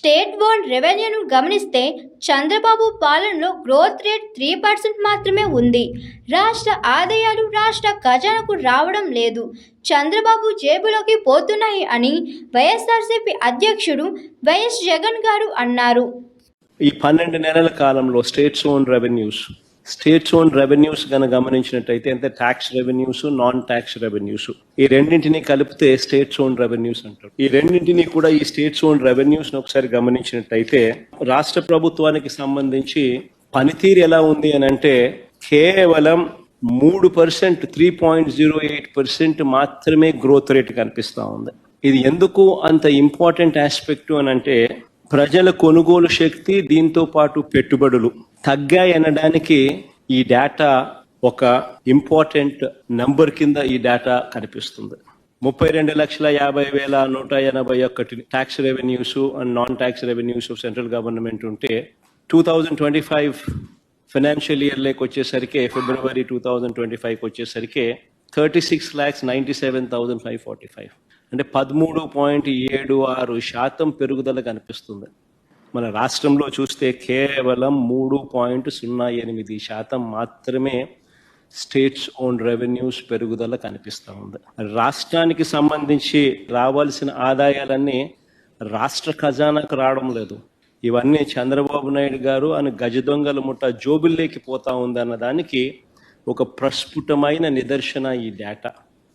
State board రెవెన్యూను గమనిస్తే చంద్రబాబు పాలనలో growth rate three percent మాత్రమే ఉంది. రాష్ట్ర ఆదాయాలు రాష్ట్ర ఖజానాకు రావడం లేదు. చంద్రబాబు జేబులోకి పోతున్నాయి అని వైఎస్ఆర్సీపీ అధ్యక్షుడు వైఎస్ జగన్ గారు అన్నారు. ఈ పన్నెండు నెలల కాలంలో state own revenues states own revenues గన గమనించినట్టయితే అంటే tax revenues non tax revenues ఈ రెండింటిని కలిపితే స్టేట్స్ ఓన్ రెవెన్యూస్ అంటారు. ఈ రెండింటిని కూడా ఈ స్టేట్స్ ఓన్ రెవెన్యూస్ ఒకసారి గమనించినట్టయితే రాష్ట్ర ప్రభుత్వానికి సంబంధించి పనితీరు ఎలా ఉంది అని అంటే కేవలం మూడు percent three point zero eight percent మాత్రమే గ్రోత్ రేట్ కనిపిస్తూ ఉంది. ఇది ఎందుకు అంత ఇంపార్టెంట్ ఆస్పెక్ట్ అని అంటే ప్రజల కొనుగోలు శక్తి దీంతో పాటు పెట్టుబడులు. తగ్గాయి అనడానికి ఈ డేటా ఒక ఇంపార్టెంట్ నంబర్ కింద ఈ డేటా కనిపిస్తుంది. ముప్పై రెండు లక్షల యాభై వేల నూట ఎనభై ఒకటి tax revenues and non tax revenues of central government ఉంటే two thousand twenty five financial ఇయర్లోకి వచ్చేసరికి ఫిబ్రవరి టూ థౌజండ్ ట్వంటీ ఫైవ్కి వచ్చేసరికి thirty six lakhs ninety seven thousand five forty five అంటే పదమూడు పాయింట్ ఏడు ఆరు శాతం పెరుగుదల కనిపిస్తుంది. మన రాష్ట్రంలో చూస్తే కేవలం మూడు పాయింట్ సున్నా ఎనిమిది శాతం మాత్రమే స్టేట్స్ ఓన్ రెవెన్యూస్ పెరుగుదల కనిపిస్తూ ఉంది. రాష్ట్రానికి సంబంధించి రావాల్సిన ఆదాయాలన్నీ రాష్ట్ర ఖజానాకు రావడం లేదు. ఇవన్నీ చంద్రబాబు నాయుడు గారు అని గజ దొంగల ముఠ జోబుల్లోకి పోతా ఉందన్న దానికి ఒక ప్రస్ఫుటమైన నిదర్శన ఈ డేటా